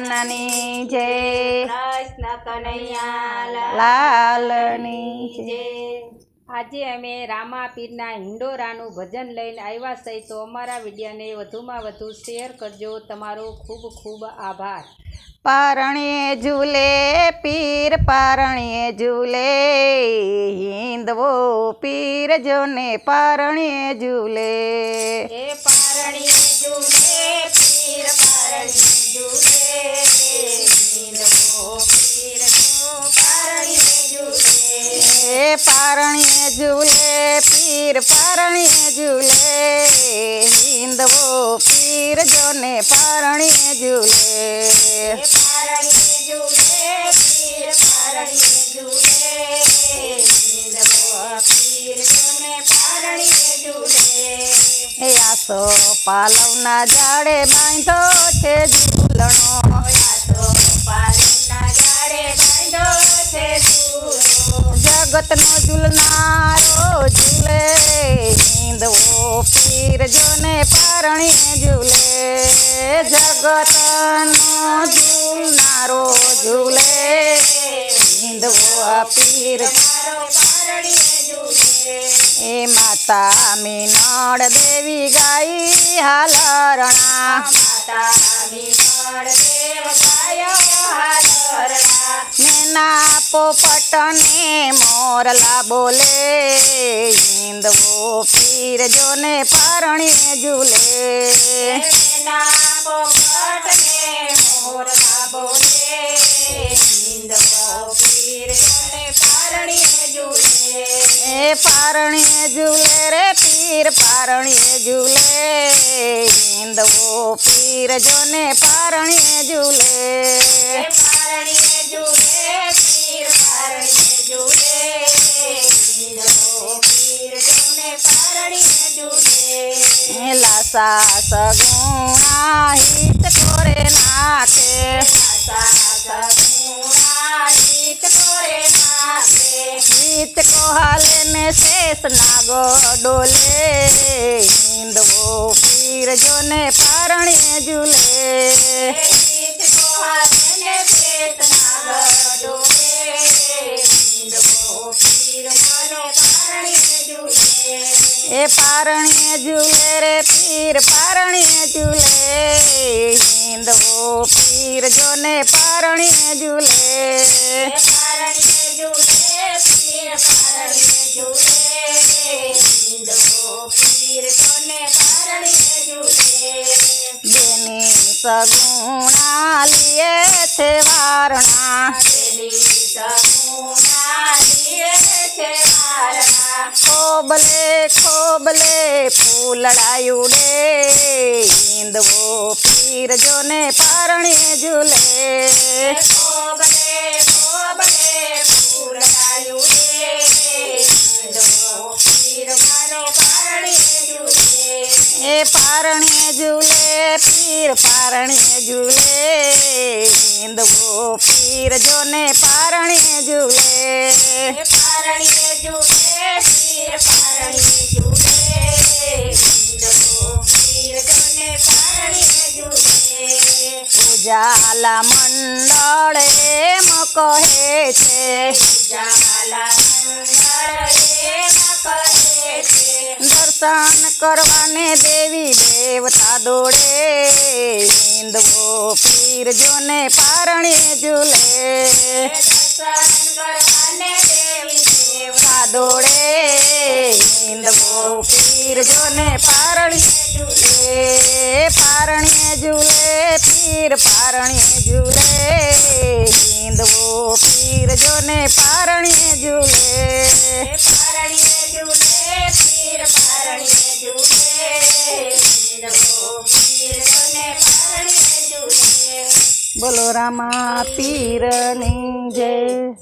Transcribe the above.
ભગવાનની જય કૃષ્ણ કનૈયા લાલની જય આજે અમે રામા પીરના હિંડોરાનું ભજન લઈને આવ્યા છે તો અમારા વિડીયોને વધુમાં વધુ શેર કરજો. તમારો ખૂબ ખૂબ આભાર. પારણે ઝૂલે પીર પારણીએ ઝૂલે હિંદવો પીર જોને પારણે ઝૂલે. ઝૂલે એ પારણે ઝૂલે, પીર પારણીએ ઝૂલે હિંદવો પીર જોને પારણીએ ઝૂલે એ પારણી ઝૂલે પીર પારણી ઝૂલે હિંદવો પીર જોને પારણી ઝૂલે. એ આસો પાલવના જાડે બાંધો છે ઝૂલણો. જગતનો ઝૂલનારો ઝૂલે હિંદવો પીર જોને પરણી ઝૂલે જગતનો ઝૂલનારો ઝૂલે હિંદવો પીર. એ માતા મીનળ દેવી ગાઈ હાલરણા માતા વિમળ દેવ ગાયો હાલરડા. મેના પોપટને મોરલા બોલે હિંદવો પીર જોને પારણે ઝૂલે એના પોપટને મોરલા બોલે. હિંદવો પીર જોને પારણીએ ઝૂલે. એ પારણે ઝૂલે રે પીર પારણે ઝૂલે હિંદવો પીર જોને પારણે ઝૂલે એ લાસા સગુણા હિત કોરે નાખે ગીત કોહાલે ને શેષ નાગો ડોલે હિંદવો પીર જોને પારણે ઝૂલે એ પારણે ઝૂલે રે પીર પારણે ઝૂલે હિંદવો પીર જોને પારણે ઝૂલે બેની સગુણા લીએ છે વારણા ખોબલે ખોબલે ફૂલડા ઉડે હિંદવો પીર જોને પારણે ઝૂલે કોબલે કોબલે ફૂલડાયું રે હિંદવો પીર મારો પારણીએ ઝૂલે એ પારણે ઝૂલે પીર પારણે ઝૂલે હિંદવો પીર જોને પારણે ઝૂલે એ પારણીએ ઝૂલે ઉજાલા મંડળ એમ કહે છે. જાલા દર્શન કરવાને દેવી દેવતા દોડે. હિંદવો પીર જોને પારણે ઝૂલે. દેવી દેવતા દોડે. હિંદવો પીર જોને પારણે ઝૂલે. પારણે ઝૂલે પીર પારણે ઝૂલે હિંદવો પીર જોને પારણે ઝૂલે પારણીએ ઝૂલે પીર પારણીએ ઝૂલે હિંદવો પીર જોને પારણીએ ઝૂલે બોલો રામા પીરની જય.